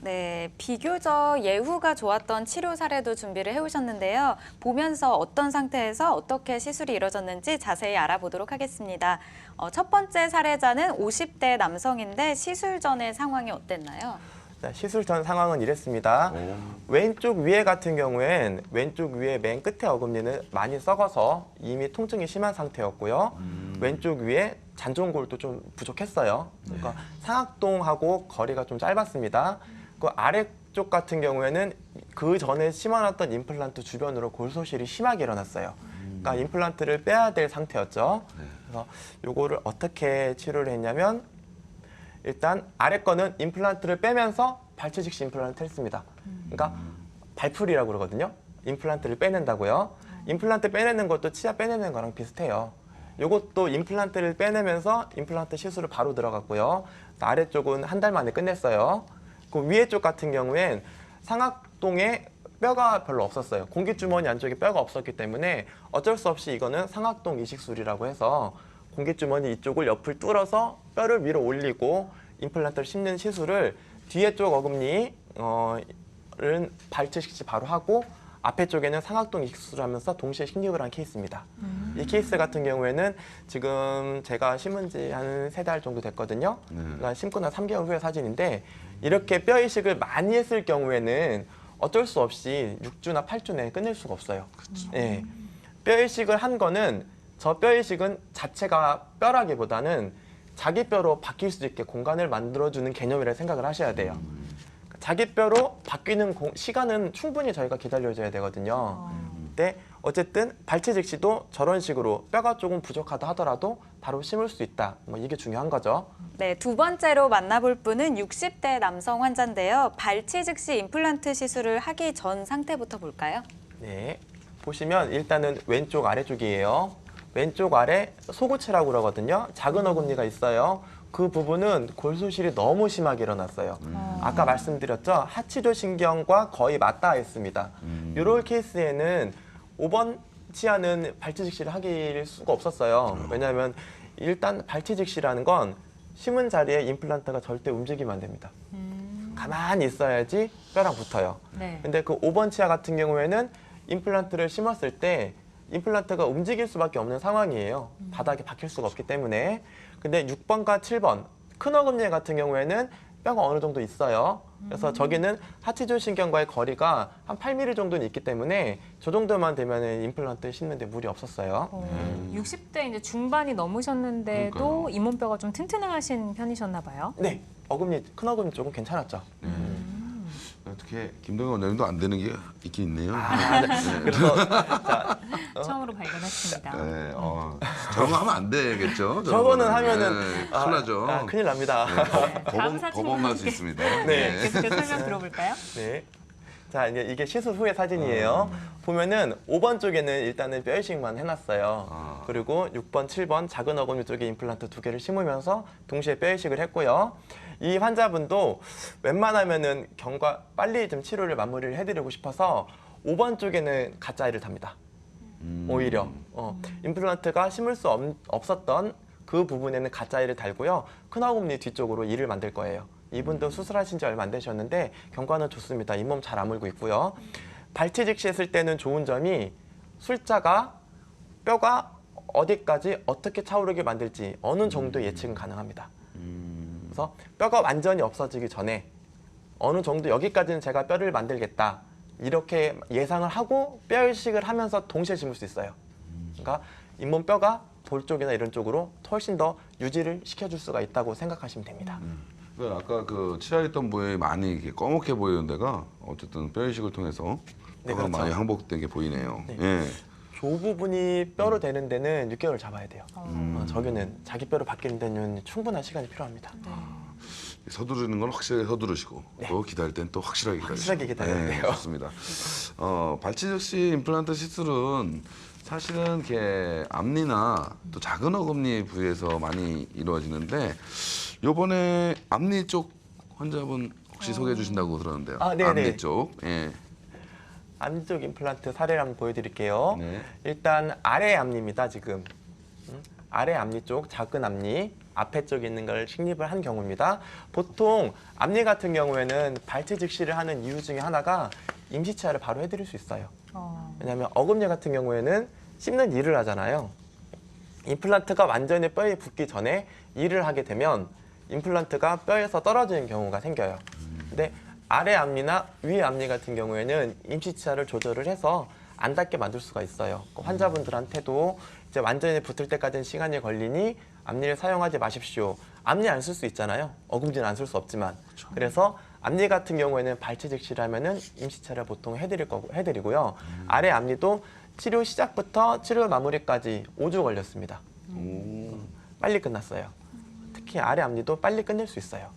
네, 비교적 예후가 좋았던 치료 사례도 준비를 해오셨는데요. 보면서 어떤 상태에서 어떻게 시술이 이뤄졌는지 자세히 알아보도록 하겠습니다. 어, 첫 번째 사례자는 50대 남성인데 시술 전의 상황이 어땠나요? 자, 시술 전 상황은 이랬습니다. 왼쪽 위에 같은 경우엔 왼쪽 위에 맨 끝에 어금니는 많이 썩어서 이미 통증이 심한 상태였고요. 왼쪽 위에 잔존골도 좀 부족했어요. 그러니까 상악동하고 거리가 좀 짧았습니다. 그 아래쪽 같은 경우에는 그 전에 심어놨던 임플란트 주변으로 골소실이 심하게 일어났어요. 그러니까 임플란트를 빼야 될 상태였죠. 그래서 요거를 어떻게 치료를 했냐면 일단 아래 거는 임플란트를 빼면서 발치 즉시 임플란트를 했습니다. 그러니까 발풀이라고 그러거든요. 임플란트를 빼낸다고요. 임플란트 빼내는 것도 치아 빼내는 거랑 비슷해요. 요것도 임플란트를 빼내면서 임플란트 시술을 바로 들어갔고요. 아래쪽은 한 달 만에 끝냈어요. 그 위에 쪽 같은 경우엔 상악동에 뼈가 별로 없었어요. 공기주머니 안쪽에 뼈가 없었기 때문에 어쩔 수 없이 이거는 상악동 이식술이라고 해서 공기주머니 이쪽을 옆을 뚫어서 뼈를 위로 올리고 임플란트를 심는 시술을 뒤에 쪽 어금니 어, 는 발치 식시 바로 하고 앞에 쪽에는 상악동 이식술을 하면서 동시에 식립을 한 케이스입니다. 이 케이스 같은 경우에는 지금 제가 심은 지 한 세 달 정도 됐거든요. 그러니까 심고 난 3개월 후의 사진인데 이렇게 뼈 이식을 많이 했을 경우에는 어쩔 수 없이 6주나 8주 내에 끊을 수가 없어요. 예. 뼈 이식을 한 거는 저 뼈 이식은 자체가 뼈라기보다는 자기 뼈로 바뀔 수 있게 공간을 만들어주는 개념이라 생각을 하셔야 돼요. 자기 뼈로 바뀌는 공- 시간은 충분히 저희가 기다려줘야 되거든요. 근데 어쨌든 발치 즉시도 저런 식으로 뼈가 조금 부족하다 하더라도 바로 심을 수 있다. 뭐 이게 중요한 거죠. 네, 두 번째로 만나볼 분은 60대 남성 환자인데요. 발치 즉시 임플란트 시술을 하기 전 상태부터 볼까요? 네. 보시면 일단은 왼쪽 아래쪽이에요. 왼쪽 아래 소구체라고 그러거든요. 작은 어금니가 있어요. 그 부분은 골소실이 너무 심하게 일어났어요. 아까 말씀드렸죠. 하치조 신경과 거의 맞닿아 있습니다. 이런 케이스에는 5번 치아는 발치 직시를 하길 수가 없었어요. 왜냐하면 일단 발치 직시라는 건 심은 자리에 임플란트가 절대 움직이면 안 됩니다. 가만히 있어야지 뼈랑 붙어요. 네. 근데 그 5번 치아 같은 경우에는 임플란트를 심었을 때 임플란트가 움직일 수밖에 없는 상황이에요. 바닥에 박힐 수가 없기 때문에. 근데 6번과 7번 큰 어금니 같은 경우에는 뼈가 어느 정도 있어요. 그래서 저기는 하치조 신경과의 거리가 한 8mm 정도는 있기 때문에 저 정도만 되면 임플란트 심는데 무리 없었어요. 어, 60대 이제 중반이 넘으셨는데도 그러니까요. 잇몸뼈가 좀 튼튼하신 편이셨나 봐요. 네, 어금니 큰 어금니 쪽은 괜찮았죠. 어떻게 김동현 원장님도 안 되는 게 있긴 있네요. 아, 네. 그래서 자, 처음으로 발견 했습니다. 네, 어, 저런 거 하면 안 되겠죠? 저런 저거는 거는. 하면은 네, 아, 큰일 나죠. 아, 큰일 납니다. 다음 법원, 사진 법원 갈수 함께. 있습니다. 네. 계속해서 설명 들어볼까요? 네. 자, 이제 이게 시술 후의 사진이에요. 보면은 5번 쪽에는 일단은 뼈 이식만 해놨어요. 아. 그리고 6번, 7번 작은 어금니 쪽에 임플란트 두 개를 심으면서 동시에 뼈 이식을 했고요. 이 환자분도 웬만하면은 경과 빨리 좀 치료를 마무리를 해드리고 싶어서 5번 쪽에는 가짜이를 답니다. 음. 오히려 어, 임플란트가 심을 수 없, 없었던 그 부분에는 가짜이를 달고요. 큰 어금니 뒤쪽으로 이를 만들 거예요. 이분도 수술하신 지 얼마 안 되셨는데 경과는 좋습니다. 잇몸 잘 아물고 있고요. 발치 즉시 했을 때는 좋은 점이 술자가 뼈가 어디까지 어떻게 차오르게 만들지 어느 정도 예측은 가능합니다. 그래서 뼈가 완전히 없어지기 전에 어느 정도 여기까지는 제가 뼈를 만들겠다 이렇게 예상을 하고 뼈 이식을 하면서 동시에 심을 수 있어요. 그러니까 잇몸 뼈가 볼 쪽이나 이런 쪽으로 훨씬 더 유지를 시켜줄 수가 있다고 생각하시면 됩니다. 그 아까 그 치아 있던 부위 많이 이렇게 꺼멓게 보이는 데가 어쨌든 뼈 이식을 통해서 네, 그렇죠. 많이 항복된 게 보이네요. 네. 예. 조 부분이 뼈로 되는 데는 6개월 잡아야 돼요. 음. 어, 저기는 자기 뼈로 바뀌는 데는 충분한 시간이 필요합니다. 서두르는 건 확실하게 서두르시고 또 기다릴 땐 또 확실하게 기다리시고. 확실하게 기다려야 네, 돼요. 좋습니다. 어, 발치적 시 임플란트 시술은 사실은 이렇게 앞니나 또 작은 어금니 부위에서 많이 이루어지는데 요번에 앞니 쪽 환자분 혹시 소개해 주신다고 들었는데요. 아, 네네. 앞니 쪽. 예. 안쪽 임플란트 사례를 한번 보여드릴게요. 네. 일단 아래 앞니입니다. 지금 음? 아래 앞니 쪽 작은 앞니 앞에 쪽에 있는 걸 식립을 한 경우입니다. 보통 앞니 같은 경우에는 발치 즉시를 하는 이유 중에 하나가 임시 치아를 바로 해드릴 수 있어요. 어. 왜냐하면 어금니 같은 경우에는 씹는 일을 하잖아요. 임플란트가 완전히 뼈에 붙기 전에 일을 하게 되면 임플란트가 뼈에서 떨어지는 경우가 생겨요. 근데 아래 앞니나 위 앞니 같은 경우에는 임시치아를 조절을 해서 안 닿게 만들 수가 있어요. 그 환자분들한테도 이제 완전히 붙을 때까지는 시간이 걸리니 앞니를 사용하지 마십시오. 앞니 안 쓸 수 있잖아요. 어금니는 안 쓸 수 없지만. 그래서 앞니 같은 경우에는 발치 즉시라면은 임시치아를 보통 해드릴 거고 해드리고요. 아래 앞니도 치료 시작부터 치료 마무리까지 5주 걸렸습니다. 오. 빨리 끝났어요. 특히 아래 앞니도 빨리 끝낼 수 있어요.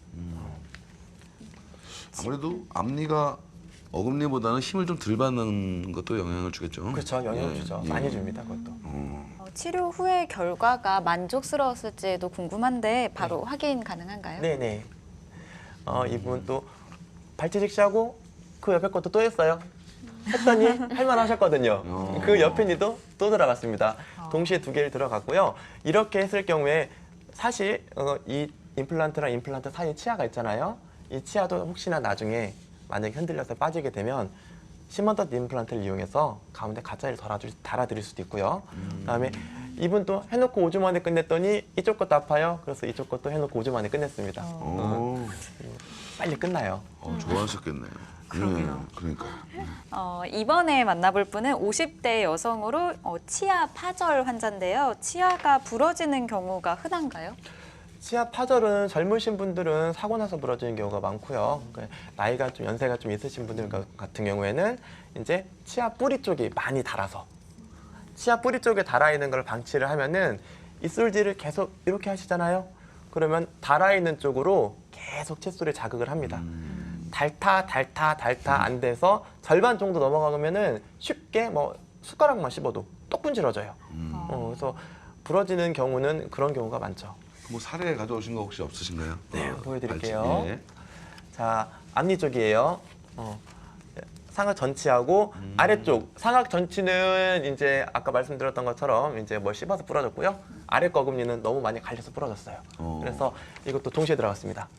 아무래도 앞니가 어금니보다는 힘을 좀 덜 받는 것도 영향을 주겠죠. 그렇죠. 영향을 예, 주죠. 예. 많이 줍니다. 그것도. 어. 어, 치료 후의 결과가 만족스러웠을지도 궁금한데 바로 확인 가능한가요? 네네. 어, 이분 또 발치 즉시하고 그 옆에 것도 또 했어요. 했더니 할만 하셨거든요. 어. 그 옆에 니도 또 들어갔습니다. 동시에 두 개를 들어갔고요. 이렇게 했을 경우에 사실 어, 이 임플란트랑 임플란트 사이에 치아가 있잖아요. 이 치아도 혹시나 나중에 만약에 흔들려서 빠지게 되면 시먼트 임플란트를 이용해서 가운데 가짜를 달아줄, 달아드릴 수도 있고요. 그다음에 이분 또 해놓고 5주 만에 끝냈더니 이쪽 것도 아파요. 그래서 이쪽 것도 해놓고 5주 만에 끝냈습니다. 오. 빨리 끝나요. 어, 좋아하셨겠네요. 그러게요. 예, 그러니까. 어, 이번에 만나볼 분은 50대 여성으로 어, 치아 파절 환자인데요. 치아가 부러지는 경우가 흔한가요? 치아 파절은 젊으신 분들은 사고 나서 부러지는 경우가 많고요. 그 나이가 좀 연세가 좀 있으신 분들 가- 같은 경우에는 이제 치아 뿌리 쪽이 많이 닳아서 치아 뿌리 쪽에 닳아 있는 걸 방치를 하면은 이술질을 계속 이렇게 하시잖아요. 그러면 닳아 있는 쪽으로 계속 칫솔에 자극을 합니다. 닳다 닳다 닳다 안 돼서 절반 정도 넘어가면은 쉽게 뭐 숟가락만 씹어도 똑 분질러져요. 어, 그래서 부러지는 경우는 그런 경우가 많죠. 뭐 사례 가져오신 거 혹시 없으신가요? 네, 어, 보여드릴게요. 예. 자, 앞니 쪽이에요. 어, 상악 전치하고 아래쪽 상악 전치는 이제 아까 말씀드렸던 것처럼 이제 뭘 씹어서 부러졌고요. 아래 거금니는 너무 많이 갈려서 부러졌어요. 어. 그래서 이것도 동시에 들어갔습니다.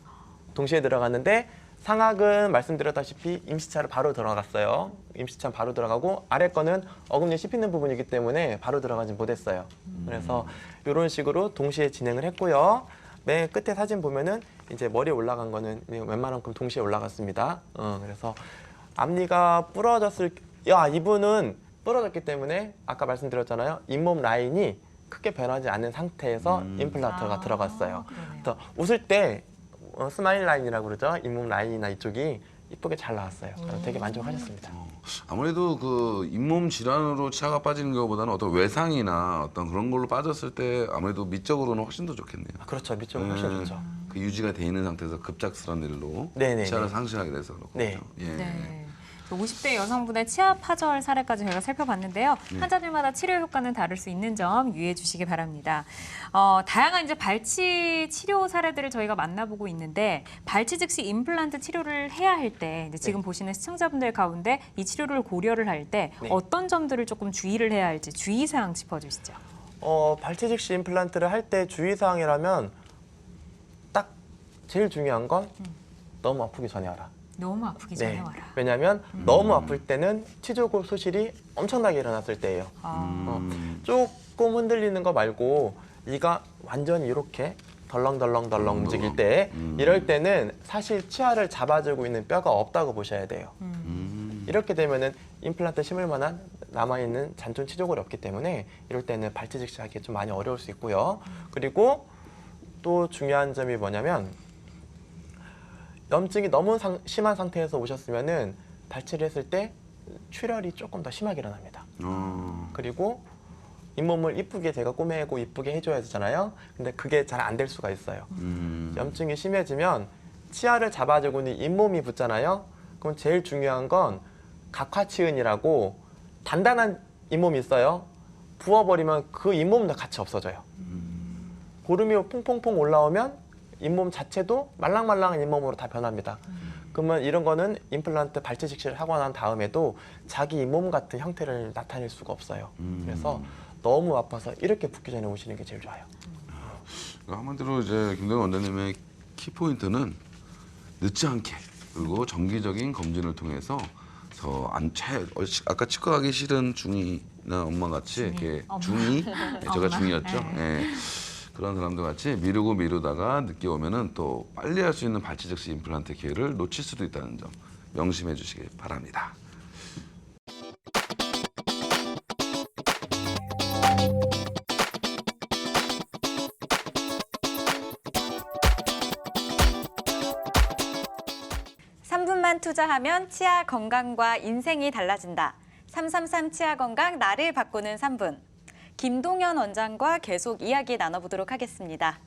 동시에 들어갔는데 상악은 말씀드렸다시피 임시차로 바로 들어갔어요. 임시차 바로 들어가고 아래 거는 어금니 씹히는 부분이기 때문에 바로 들어가지 못했어요. 그래서 이런 식으로 동시에 진행을 했고요. 맨 끝에 사진 보면은 이제 머리에 올라간 거는 웬만한큼 동시에 올라갔습니다. 어, 그래서 앞니가 부러졌을 야 이분은 부러졌기 때문에 아까 말씀드렸잖아요. 잇몸 라인이 크게 변하지 않는 상태에서 임플란트가 아, 들어갔어요. 그래서 웃을 때 어, 스마일 라인이라고 그러죠. 잇몸 라인이나 이쪽이 이쁘게 잘 나왔어요. 그래서 되게 만족하셨습니다. 아무래도 그 잇몸 질환으로 치아가 빠지는 것보다는 어떤 외상이나 어떤 그런 걸로 빠졌을 때 아무래도 미적으로는 훨씬 더 좋겠네요. 그렇죠. 밑쪽은 훨씬 네. 좋죠. 그 유지가 돼 있는 상태에서 급작스러운 일로 네네네. 치아를 상실하게 돼서 그렇군요. 네. 예. 네. 50대 여성분의 치아 파절 사례까지 저희가 살펴봤는데요. 환자들마다 치료 효과는 다를 수 있는 점 유의해 주시기 바랍니다. 어, 다양한 이제 발치 치료 사례들을 저희가 만나보고 있는데 발치 즉시 임플란트 치료를 해야 할때 이제 지금 보시는 시청자분들 가운데 이 치료를 고려를 할때 네. 어떤 점들을 조금 주의를 해야 할지 주의사항 짚어주시죠. 어, 발치 즉시 임플란트를 할 때 주의사항이라면 딱 제일 중요한 건 너무 아프기 전에 하라. 너무 아프기 전에 와라. 왜냐하면 너무 아플 때는 치조골 소실이 엄청나게 일어났을 때예요. 아, 어, 조금 흔들리는 거 말고 이가 완전히 이렇게 덜렁덜렁덜렁 움직일 때 이럴 때는 사실 치아를 잡아주고 있는 뼈가 없다고 보셔야 돼요. 음. 이렇게 되면은 임플란트 심을 만한 남아있는 잔존 치조골이 없기 때문에 이럴 때는 발치 즉시하기 좀 많이 어려울 수 있고요. 그리고 또 중요한 점이 뭐냐면 염증이 너무 상- 심한 상태에서 오셨으면은 발치를 했을 때 출혈이 조금 더 심하게 일어납니다. 어. 그리고 잇몸을 이쁘게 제가 꼬매고 이쁘게 해줘야 되잖아요. 근데 그게 잘 안 될 수가 있어요. 음. 염증이 심해지면 치아를 잡아주고 있는 잇몸이 붙잖아요. 그럼 제일 중요한 건 각화치은이라고 단단한 잇몸이 있어요. 부어버리면 그 잇몸도 같이 없어져요. 고름이 퐁퐁퐁 올라오면 잇몸 자체도 말랑말랑한 잇몸으로 다 변합니다. 그러면 이런 거는 임플란트 발치 직시를 하고 난 다음에도 자기 잇몸 같은 형태를 나타낼 수가 없어요. 음. 그래서 너무 아파서 이렇게 붓기 전에 오시는 게 제일 좋아요. 한마디로 이제 김동현 원장님의 키포인트는 늦지 않게 그리고 정기적인 검진을 통해서 더안 채, 어, 치- 아까 치과 가기 싫은 중이나 엄마 같이 이렇게 엄마. 중이 네, 제가. 중이었죠. 네. 예. 그런 사람들 같이 미루고 미루다가 늦게 오면은 또 빨리 할 수 있는 발치 즉시 임플란트 기회를 놓칠 수도 있다는 점 명심해 주시기 바랍니다. 삼분만 투자하면 치아 건강과 인생이 달라진다. 333 치아 건강 나를 바꾸는 3분. 김동현 원장과 계속 이야기 나눠보도록 하겠습니다.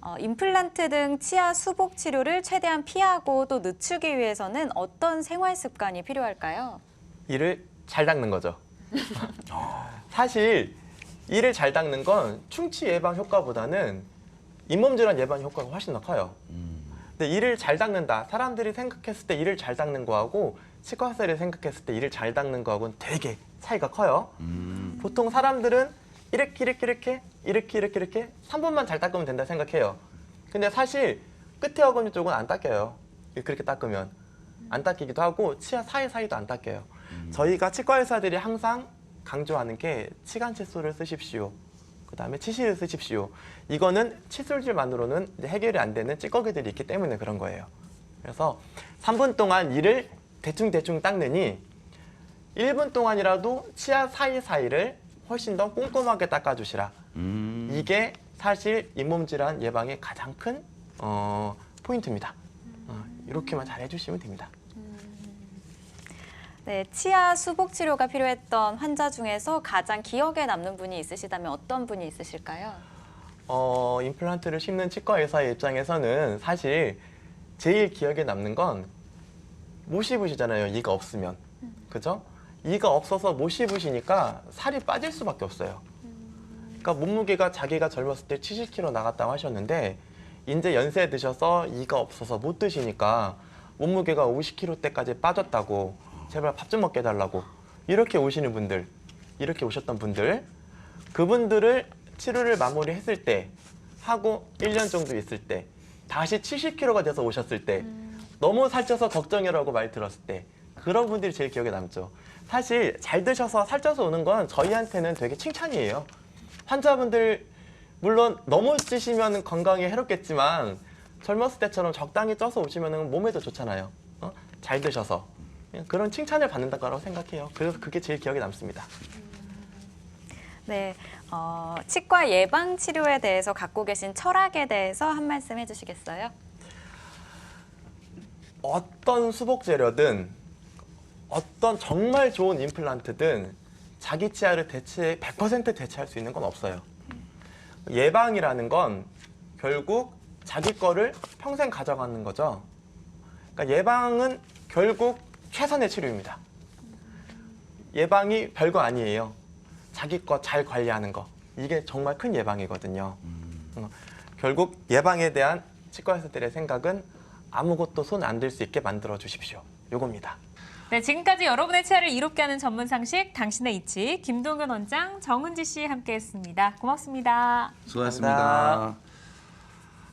어, 임플란트 등 치아 수복 치료를 최대한 피하고 또 늦추기 위해서는 어떤 생활 습관이 필요할까요? 이를 잘 닦는 거죠. 사실 이를 잘 닦는 건 충치 예방 효과보다는 잇몸 질환 예방 효과가 훨씬 더 커요. 근데 이를 잘 닦는다. 사람들이 생각했을 때 이를 잘 닦는 거하고 치과 의사를 생각했을 때 이를 잘 닦는 거하고는 되게 차이가 커요. 음. 보통 사람들은 이렇게 이렇게 이렇게 이렇게 이렇게 이렇게 3분만 잘 닦으면 된다 생각해요. 근데 사실 끝에 어금니 쪽은 안 닦여요. 그렇게 닦으면 안 닦이기도 하고 치아 사이사이도 안 닦여요. 저희가 치과 의사들이 항상 강조하는 게 치간 칫솔을 쓰십시오. 그 다음에 치실을 쓰십시오. 이거는 칫솔질만으로는 해결이 안 되는 찌꺼기들이 있기 때문에 그런 거예요. 그래서 3분 동안 이를 대충 대충 닦느니 1분 동안이라도 치아 사이사이를 훨씬 더 꼼꼼하게 닦아주시라. 음. 이게 사실 잇몸 질환 예방의 가장 큰 어, 포인트입니다. 어, 이렇게만 잘 해주시면 됩니다. 네, 치아 수복 치료가 필요했던 환자 중에서 가장 기억에 남는 분이 있으시다면 어떤 분이 있으실까요? 어, 임플란트를 심는 치과 의사의 입장에서는 사실 제일 기억에 남는 건 못 씹으시잖아요. 이가 없으면. 그죠? 이가 없어서 못 씹으시니까 살이 빠질 수밖에 없어요. 그러니까 몸무게가 자기가 젊었을 때 70kg 나갔다고 하셨는데 이제 연세 드셔서 이가 없어서 못 드시니까 몸무게가 50kg 때까지 빠졌다고 제발 밥 좀 먹게 해달라고 이렇게 오시는 분들 이렇게 오셨던 분들 그분들을 치료를 마무리했을 때 하고 1년 정도 있을 때 다시 70kg가 돼서 오셨을 때 너무 살쪄서 걱정이라고 말 들었을 때 그런 분들이 제일 기억에 남죠. 사실 잘 드셔서 살쪄서 오는 건 저희한테는 되게 칭찬이에요. 환자분들 물론 너무 찌시면 건강에 해롭겠지만 젊었을 때처럼 적당히 쪄서 오시면 몸에도 좋잖아요. 어? 잘 드셔서 그런 칭찬을 받는다고 생각해요. 그래서 그게 제일 기억에 남습니다. 네, 어, 치과 예방 치료에 대해서 갖고 계신 철학에 대해서 한 말씀 해주시겠어요? 어떤 수복 재료든 어떤 정말 좋은 임플란트든 자기 치아를 대체 100% 대체할 수 있는 건 없어요. 예방이라는 건 결국 자기 거를 평생 가져가는 거죠. 그러니까 예방은 결국 최선의 치료입니다. 예방이 별거 아니에요. 자기 거 잘 관리하는 거. 이게 정말 큰 예방이거든요. 어, 결국 예방에 대한 치과 의사들의 생각은 아무것도 손안댈수 있게 만들어 주십시오. 요겁니다. 네, 지금까지 여러분의 치아를 이롭게 하는 전문 상식 당신의 이치 김동현 원장, 정은지 씨 함께했습니다. 고맙습니다. 수고하셨습니다. 감사합니다.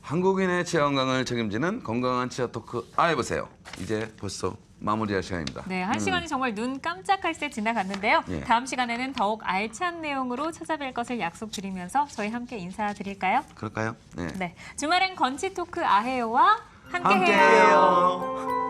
한국인의 치아 건강을 책임지는 건강한 치아 토크 아해보세요. 이제 벌써 마무리할 시간입니다. 네, 한 시간이 정말 눈 깜짝할 새 지나갔는데요. 예. 다음 시간에는 더욱 알찬 내용으로 찾아뵐 것을 약속드리면서 저희 함께 인사드릴까요? 그럴까요? 네. 네, 주말엔 건치 토크 아해요와 함께해요. 함께해요.